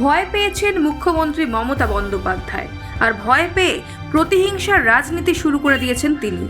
ভয় পেয়েছেন মুখ্যমন্ত্রী মমতা বন্দ্যোপাধ্যায়। আর ভয় পেয়ে প্রতিহিংসার রাজনীতি শুরু করে দিয়েছেন তিনি।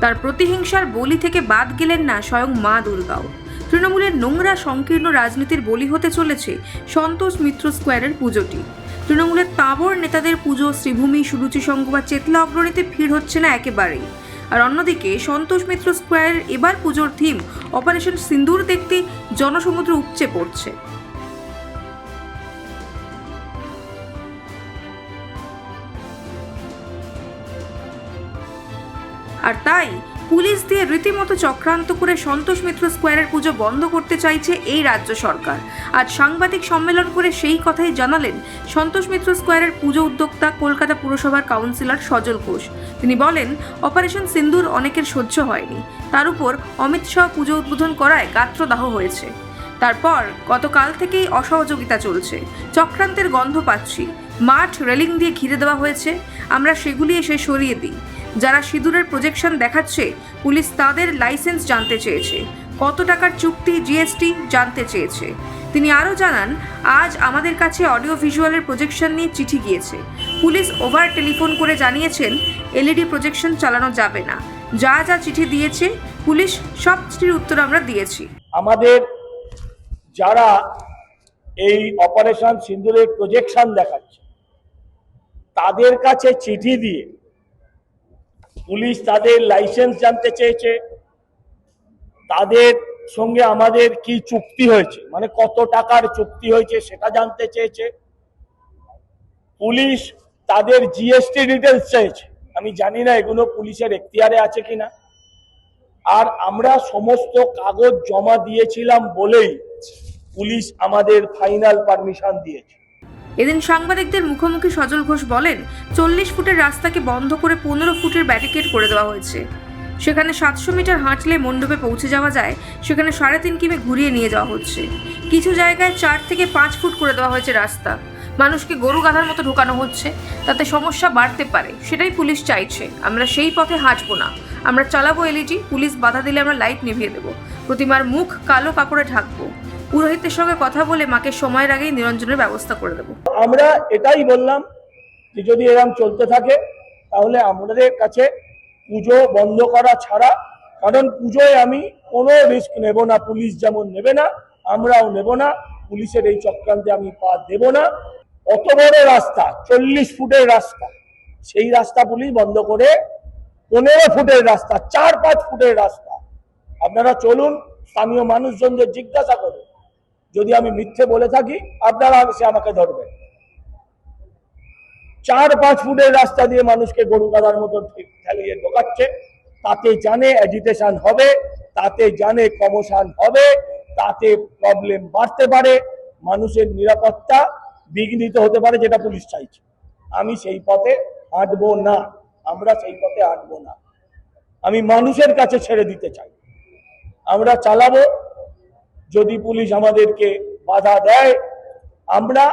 তার প্রতিহিংসার বলি থেকে বাদ গেলেন না স্বয়ং মা দুর্গাও। তৃণমূলের নোংরা সংকীর্ণ রাজনীতির বলি হতে চলেছে সন্তোষ মিত্র স্কোয়ারের পুজোটি। তৃণমূলের তাঁবর নেতাদের পুজো, শ্রীভূমি, সুরুচি সংঘ বা চেতলা অগ্রণীতে ভিড় হচ্ছে না একেবারেই। আর অন্যদিকে সন্তোষ মিত্র স্কোয়ারের এবার পুজোর থিম অপারেশন সিন্দুর দেখতে জনসমুদ্র উপচে পড়ছে। আর তাই পুলিশ দিয়ে রীতিমতো চক্রান্ত করে সন্তোষ মিত্র স্কোয়ারের পুজো বন্ধ করতে চাইছে এই রাজ্য সরকার। আজ সাংবাদিক সম্মেলন করে সেই কথাই জানালেন সন্তোষ মিত্র স্কোয়ারের পুজো উদ্যোক্তা কলকাতা পুরসভার কাউন্সিলর সজল ঘোষ। তিনি বলেন, অপারেশন সিন্দুর অনেকের সহ্য হয়নি। তার উপর অমিত শাহ পুজো উদ্বোধন করায় গাত্রদাহ হয়েছে। তারপর গতকাল থেকেই অসহযোগিতা চলছে। চক্রান্তের গন্ধ পাচ্ছি। মাঠ রেলিং দিয়ে ঘিরে দেওয়া হয়েছে। আমরা সেগুলি এসে সরিয়ে দিই। যারা সিঁদুরের প্রজেকশন দেখাচ্ছে, পুলিশ তাদের লাইসেন্স জানতে চেয়েছে। কত টাকার চুক্তি জিএসটি জানতে চেয়েছে। তিনি আরও জানান, আজ আমাদের কাছে অডিও ভিজুয়ালের প্রজেকশন নিয়ে চিঠি গিয়েছে। পুলিশ ওভার টেলিফোন করে জানিয়েছেন এলইডি প্রজেকশন চালানো যাবে না। যা যা চিঠি দিয়েছে, পুলিশ সব চিঠির উত্তর আমরা দিয়েছি। আমাদের যারা এই অপারেশন সিন্দুরের প্রজেকশন দেখাচ্ছে, তাদের কাছে চিঠি দিয়ে পুলিশ তাদের লাইসেন্স জানতে চেয়েছে। তাদের সঙ্গে আমাদের কি চুক্তি হয়েছে? মানে কত টাকার চুক্তি হয়েছে সেটা জানতে চেয়েছে। পুলিশ তাদের জিএসটি ডিটেলস চেয়েছে। আমি জানি না এগুলো পুলিশের এখতিয়ারে আছে কিনা। আর আমরা সমস্ত কাগজ জমা দিয়েছিলাম বলেই পুলিশ আমাদের ফাইনাল পারমিশন দিয়েছে। এদিন সাংবাদিকদের মুখোমুখি সজল ঘোষ বলেন, চল্লিশ ফুটের রাস্তাকে বন্ধ করে পনেরো ফুটের ব্যারিকেড করে দেওয়া হয়েছে। সেখানে সাতশো মিটার হাঁটলে মণ্ডপে পৌঁছে যাওয়া যায়, সেখানে সাড়ে তিন কিমে ঘুরিয়ে নিয়ে যাওয়া হচ্ছে। কিছু জায়গায় চার থেকে পাঁচ ফুট করে দেওয়া হয়েছে রাস্তা। মানুষকে গরু গাধার মতো ঢোকানো হচ্ছে, তাতে সমস্যা বাড়তে পারে, সেটাই পুলিশ চাইছে। আমরা সেই পথে হাঁটবো না। আমরা চালাবো এলইডি, পুলিশ বাধা দিলে আমরা লাইট নিভিয়ে দেবো। প্রতিমার মুখ কালো কাপড়ে ঢাকবো। পুরোহিতের সঙ্গে কথা বলে মাকে সময়ের আগেই নিরঞ্জনের ব্যবস্থা করে দেবো। আমরা এটাই বললাম যে যদি এরম চলতে থাকে, তাহলে আমাদের কাছে পুজো বন্ধ করা ছাড়া, কারণ পুজোয় আমি কোনো রিস্ক নেব না, পুলিশ যেমন নেবে না, আমরাও নেব না, পুলিশের এই চক্রান্তে আমি পা দেব না। অত বড় রাস্তা, চল্লিশ ফুটের রাস্তা, সেই রাস্তা পুলিশ বন্ধ করে পনেরো ফুটের রাস্তা, চার পাঁচ ফুটের রাস্তা। আপনারা চলুন, স্থানীয় মানুষজনদের জিজ্ঞাসা করুন। যদি আমি মিথ্যে বলে থাকি, আপনারা সে আমাকে ধরবেন। চার, পাঁচ ফুটের রাস্তা দিয়ে মানুষকে গরু গাদার মতো ঠেলিয়ে ঢোকাচ্ছে। তাতে জানে অ্যাজিটেশন হবে, তাতে জানে কমোশন হবে, তাতে প্রবলেম বাড়তে পারে। মানুষের নিরাপত্তা বিঘ্নিত হতে পারে, যেটা পুলিশ চাইছে। আমি সেই পথে হাঁটবো না, আমরা সেই পথে হাঁটবো না। আমি মানুষের কাছে ছেড়ে দিতে চাই। আমরা চালাবো যদি পুলিশ আমাদেরকে বাধা দেয়, আমরা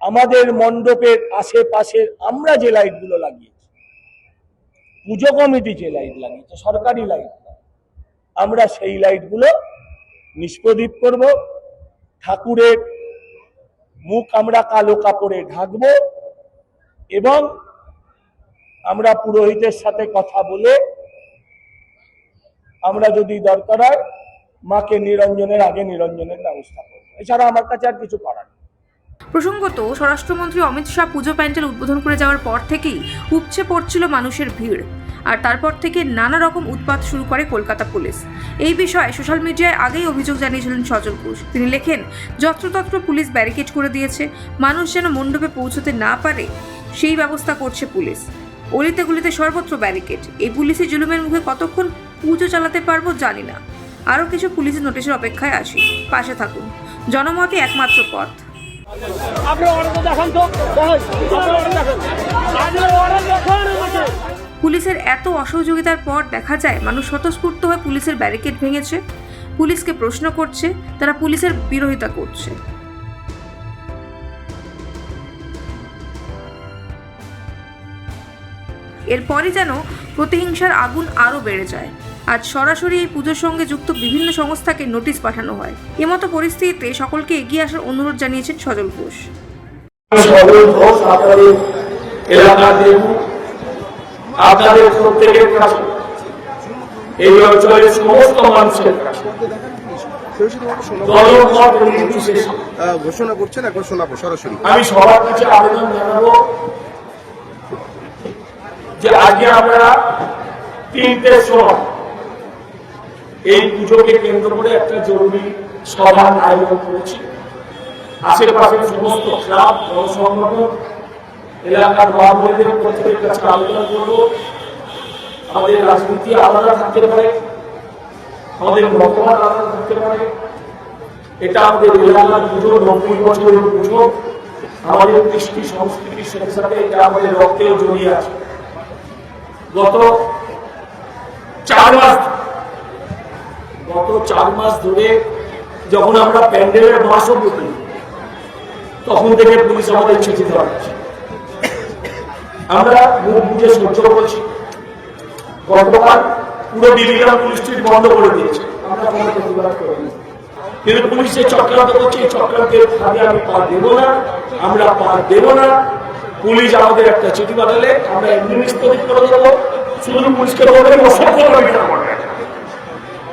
আমাদের মণ্ডপের আশেপাশের আমরা যে লাইটগুলো লাগিয়েছি, পুজো কমিটি যে লাইট লাগিয়েছে, সরকারি লাইট, আমরা সেই লাইটগুলো নিষ্প্রদীপ করব, ঠাকুরের মুখ আমরা কালো কাপড়ে ঢাকবো এবং আমরা পুরোহিতের সাথে কথা বলে আমরা যদি দরকার হয় মাকে নিরঞ্জনের আগে নিরঞ্জনের ব্যবস্থা করব। এছাড়া আমার কাছে আর কিছু করার প্রসঙ্গত, স্বরাষ্ট্রমন্ত্রী অমিত শাহ পুজো প্যান্ডেল উদ্বোধন করে যাওয়ার পর থেকেই উপচে পড়ছিল মানুষের ভিড়। আর তারপর থেকে নানা রকম উৎপাত শুরু করে কলকাতা পুলিশ। এই বিষয়ে সোশ্যাল মিডিয়ায় আগেই অভিযোগ জানিয়েছিলেন সজল ঘোষ। তিনি লেখেন, যত্রতত্র পুলিশ ব্যারিকেড করে দিয়েছে, মানুষ যেন মণ্ডপে পৌঁছতে না পারে, সেই ব্যবস্থা করছে পুলিশ। অলিতে গলিতে সর্বত্র ব্যারিকেড। এই পুলিশি জুলুমের মুখে কতক্ষণ পুজো চালাতে পারব জানি না। আরও কিছু পুলিশের নোটিশের অপেক্ষায় আছি। পাশে থাকুন। জনমতই একমাত্র পথ। পুলিশের এত অসহযোগিতার পর দেখা যায় মানুষ স্বতঃস্ফূর্ত হয়ে পুলিশের ব্যারিকেড ভেঙেছে। পুলিশকে প্রশ্ন করছে তারা পুলিশের বিরোধিতা করছে। এরপরই যেন প্রতিহিংসার আগুন আরও বেড়ে যায়। আজ সরাসরি এই পুজোর সঙ্গে যুক্ত বিভিন্ন সংস্থাকে নোটিশ পাঠানো হয়। এমতো পরিস্থিতিতে সকলকে এগিয়ে আসার অনুরোধ জানিয়েছেন সজল ঘোষ। আপনাদের এলাকার দেবু আপনাদের প্রত্যেকের কাছে এই অঞ্চলের সমস্ত মানুষের কাছে ঘোষণা করছেন এখন শোনাবো সরাসরি। আমি সবার কাছে আবেদন জানাব যে আজকে আমরা তিনটের সময় এই পুজোকে কেন্দ্র করে একটা জরুরি সভার আয়োজন করেছি। আশেপাশের সমস্ত ক্লাব, জনসংগঠন, এলাকার মহামহিদের প্রত্যেকের কাছে আবেদন করব। আমাদের রাজনীতি আলাদা থাকতে পারে, আমাদের মতামত আলাদা থাকতে পারে। এটা আমাদের এলাকার পুজো, নব্বই বছরের পুজো। আমাদের কৃষ্টি সংস্কৃতির সাথে সাথে এটা আমাদের রক্তেও জড়িয়ে আছে। গত চার চার মাস ধরে যখন আমরা প্যান্ডেলের বাসও বলি তখন থেকে পুলিশ আমাদের চিঠি হচ্ছে। আমরা মুখ বুঝে সহ্য করছি। গতকাল পুরো বিবিগ্রাম পুলিশ বন্ধ করে দিয়েছে। আমরা কোনো প্রতিবাদ করিনি। কিন্তু পুলিশ যে চক্রান্ত করছে, এই চক্রান্তের আমি পা দেবো না, আমরা পা দেবো না। পুলিশ আমাদের একটা চিঠি বানালে আমরা এমনি নিস্তরিত করে দেবো। শুধু পুলিশকে বলবেন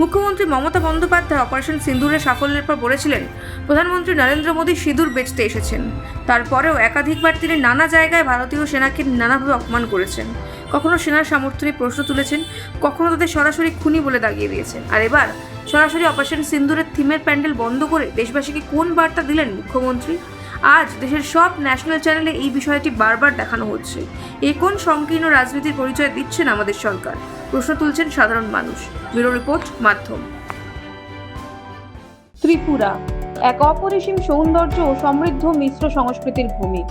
মুখ্যমন্ত্রী মমতা বন্দ্যোপাধ্যায় অপারেশন সিন্দুরের সাফল্যের পর বলেছিলেন, প্রধানমন্ত্রী নরেন্দ্র মোদী সিঁদুর বেচতে এসেছেন। তারপরেও একাধিকবার তিনি নানা জায়গায় ভারতীয় সেনাকে নানাভাবে অপমান করেছেন। কখনো সেনার সামর্থ্য নিয়ে প্রশ্ন তুলেছেন, কখনো তাদের সরাসরি খুনি বলে দাগিয়ে দিয়েছেন। আর এবার সরাসরি অপারেশন সিন্দুরের থিমের প্যান্ডেল বন্ধ করে দেশবাসীকে কোন বার্তা দিলেন মুখ্যমন্ত্রী? আজ দেশের সব ন্যাশনাল চ্যানেলে এই বিষয়টি বারবার দেখানো হচ্ছে। এ কোন সংকীর্ণ রাজনীতির পরিচয় দিচ্ছেন আমাদের সরকার? প্রশ্ন তুলছেন সাধারণ মানুষ। ব্যুরো রিপোর্ট, মাধ্যম। ত্রিপুরা। এক অপরিসীম সৌন্দর্য ও সমৃদ্ধ মিশ্র সংস্কৃতির ভূমি।